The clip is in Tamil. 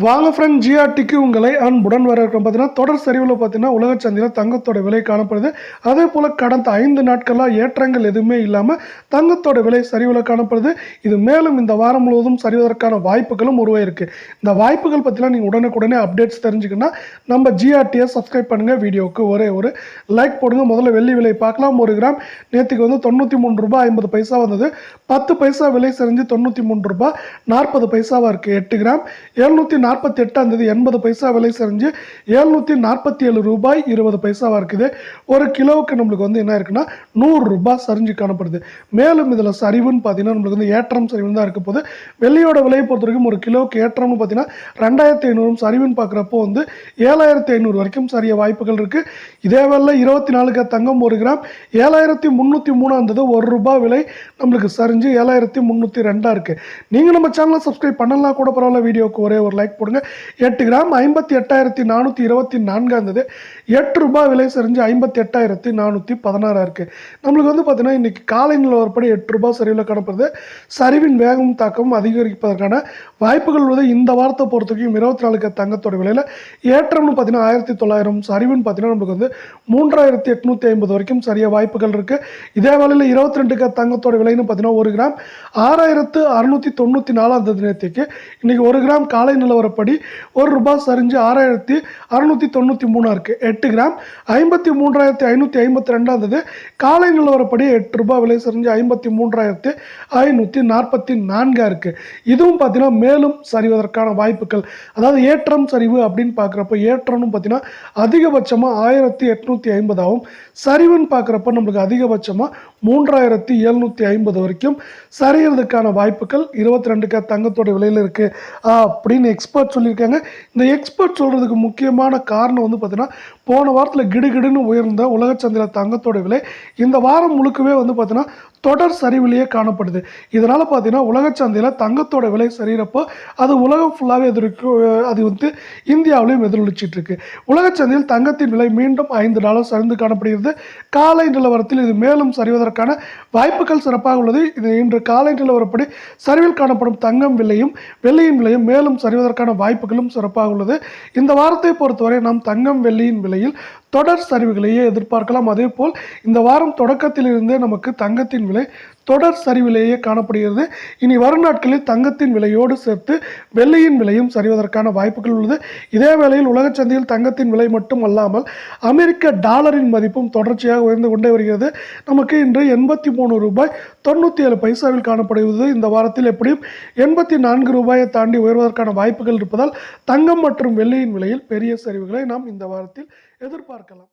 வாங்க ஃப்ரெண்ட் ஜிஆர்டிக்கு உங்களை அன்புடன் வரவேற்கிறோம். பார்த்தீங்கன்னா தொடர் சரிவில் பார்த்தீங்கன்னா உலக சந்தையில் தங்கத்தோட விலை காணப்படுது. அதே போல் கடந்த ஐந்து நாட்களாக ஏற்றங்கள் எதுவுமே இல்லாமல் தங்கத்தோட விலை சரிவில் காணப்படுது. இது மேலும் இந்த வாரம் முழுவதும் சரிவதற்கான வாய்ப்புகளும் உருவாயிருக்கு. இந்த வாய்ப்புகள் பற்றிலாம் நீங்கள் உடனுக்குடனே அப்டேட்ஸ் தெரிஞ்சுக்கணும்னா நம்ம ஜிஆர்டியை சப்ஸ்கிரைப் பண்ணுங்கள் வீடியோவுக்கு ஒரே ஒரு லைக் போடுங்க. முதல்ல வெள்ளி விலை பார்க்கலாம். ஒரு கிராம் நேற்றுக்கு வந்து தொண்ணூற்றி மூணு ரூபாய் ஐம்பது பைசா வந்தது. பத்து பைசா விலை செறிஞ்சு தொண்ணூற்றி மூணு ரூபாய் நாற்பது பைசாவாக இருக்குது எட்டு கிராம் எழுநூற்றி நாற்பத்தி எட்டாம் தேதி எண்பது பைசா விலை சரிஞ்சு ஏழ்நூற்றி நாற்பத்தி ஏழு ரூபாய் இருபது பைசாவாக இருக்குது. ஒரு கிலோவுக்கு நம்மளுக்கு வந்து என்ன இருக்குன்னா நூறு ரூபாய் சரிஞ்சு காணப்படுது. மேலும் இதில் சரிவுன்னு பார்த்தீங்கன்னா நம்மளுக்கு வந்து ஏற்றம் சரிவுன்னு தான் இருக்க போது வெள்ளியோட விலையை பொறுத்த வரைக்கும் ஒரு கிலோவுக்கு ஏற்றம்னு பார்த்தீங்கன்னா ரெண்டாயிரத்தி ஐநூறும் சரிவுன்னு பார்க்குறப்போ வந்து ஏழாயிரத்தி ஐநூறு வரைக்கும் சரிய வாய்ப்புகள் இருக்குது இதே வேலை இருபத்தி நாலுக்கு தங்கம் ஒரு கிராம் ஏழாயிரத்தி முந்நூற்றி மூணாம் ஒரு ரூபாய் விலை நம்மளுக்கு சரிஞ்சு ஏழாயிரத்தி முந்நூற்றி ரெண்டாக இருக்குது நீங்கள் நம்ம சேனலை சப்ஸ்கிரைப் பண்ணலாம் கூட பரவாயில்ல வீடியோவுக்கு ஒரே ஒரு லைக் போடுங்க. எட்டு கிராம் ஐம்பத்தி எட்டாயிரத்தி நானூற்றி இருபத்தி நான்காக இருந்தது எட்டு ரூபாய் விலை சரிஞ்சு ஐம்பத்தி எட்டாயிரத்தி நானூற்றி பதினாறாக இருக்குது நம்மளுக்கு வந்து பார்த்திங்கன்னா இன்றைக்கி காலை நிலவரப்படி எட்டு ரூபாய் சரிவில் காணப்படுது சரிவின் வேகமும் தாக்கமும் அதிகரிப்பதற்கான வாய்ப்புகள் உள்ளது. இந்த வாரத்தை பொறுத்தவரைக்கும் இருபத்தி நாலுக்கு தங்கத்தோட விலையில் ஏற்றம்னு பார்த்தீங்கன்னா ஆயிரத்தி தொள்ளாயிரம். சரிவுன்னு பார்த்தீங்கன்னா நம்மளுக்கு வந்து மூன்றாயிரத்தி எட்நூற்றி ஐம்பது வரைக்கும் சரியாக வாய்ப்புகள் இருக்குது இதே வேலையில் இருபத்தி ரெண்டுக்கு தங்கத்தோட விலைன்னு பார்த்தீங்கன்னா ஒரு கிராம் ஆறாயிரத்து அறுநூற்றி தொண்ணூற்றி நாலாம் தேதி நேற்றுக்கு இன்றைக்கி ஒரு கிராம் காலை நிலவரப்படி ஒரு ரூபாய் சரிஞ்சு ஆறாயிரத்தி அறுநூற்றி தொண்ணூற்றி மூணாக இருக்குது எட்டு கிராம் ஐம்பத்தி மூன்றாயிரத்தி ஐநூற்றி ஐம்பத்தி ரெண்டாவது காலை நிலவரப்படி எட்டு ரூபாய் விலை சரிஞ்சு ஐம்பத்தி மூன்றாயிரத்தி ஐநூற்றி நாற்பத்தி நான்காக இருக்குது இதுவும் பார்த்தீங்கன்னா மேலும் சரிவதற்கான வாய்ப்புகள். அதாவது ஏற்றம் சரிவு அப்படின்னு பார்க்குறப்ப ஏற்றம்னு பார்த்தீங்கன்னா அதிகபட்சமாக ஆயிரத்தி எட்நூற்றி ஐம்பதாகவும் சரிவுன்னு பார்க்குறப்ப நம்மளுக்கு அதிகபட்சமாக மூன்றாயிரத்தி எழுநூற்றி ஐம்பது வரைக்கும் சரியறதுக்கான வாய்ப்புகள் இருபத்தி ரெண்டுக்கா தங்கத்தோட விலையில் இருக்குது அப்படின்னு எக்ஸ்பர்ட் சொல்லியிருக்காங்க. இந்த எக்ஸ்பர்ட் சொல்கிறதுக்கு முக்கியமான காரணம் வந்து பார்த்திங்கன்னா போன வாரத்தில் கிடுகிடுன்னு உயர்ந்த உலக சந்தையில் தங்கத்தோட விலை இந்த வாரம் முழுக்கவே வந்து பார்த்திங்கன்னா தொடர் சரிவிலேயே காணப்படுது. இதனால் பார்த்தீங்கன்னா உலக சந்தையில் தங்கத்தோட விலை சரிகிறப்போ அது உலகம் ஃபுல்லாகவே எதிர்க்கு அது வந்து இந்தியாவிலையும் எதிரொலிச்சிட்டு இருக்கு உலக சந்தையில் தங்கத்தின் விலை மீண்டும் ஐந்து டாலர் சரிந்து காணப்படுகிறது. காலை நிலவரத்தில் இது மேலும் சரிவதற்கான வாய்ப்புகள் சிறப்பாக உள்ளது. இது இன்று காலை நிலவரப்படி சரிவில் காணப்படும் தங்கம் விலையும் வெள்ளியின் விலையும் மேலும் சரிவதற்கான வாய்ப்புகளும் சிறப்பாக உள்ளது. இந்த வாரத்தை பொறுத்தவரை நாம் தங்கம் வெள்ளியின் விலையில் தொடர் சரிவுகளையே எதிர்பார்க்கலாம். அதேபோல் இந்த வாரம் தொடக்கத்திலிருந்தே நமக்கு தங்கத்தின் விலை தொடர் சரிவிலேயே காணப்படுகிறது. இனி வரும் நாட்களில் தங்கத்தின் விலையோடு சேர்த்து வெள்ளியின் விலையும் சரிவதற்கான வாய்ப்புகள் உள்ளது. இதே வேளையில் உலக சந்தையில் தங்கத்தின் விலை மட்டும் அல்லாமல் அமெரிக்க டாலரின் மதிப்பும் தொடர்ச்சியாக உயர்ந்து கொண்டே வருகிறது. நமக்கு இன்று எண்பத்தி மூணு ரூபாய் தொண்ணூற்றி ஏழு பைசாவில் காணப்படுகிறது. இந்த வாரத்தில் எப்படியும் எண்பத்தி நான்கு ரூபாயை தாண்டி உயர்வதற்கான வாய்ப்புகள் இருப்பதால் தங்கம் மற்றும் வெள்ளியின் விலையில் பெரிய சரிவுகளை நாம் இந்த வாரத்தில் எதிர்பார்க்கலாம்.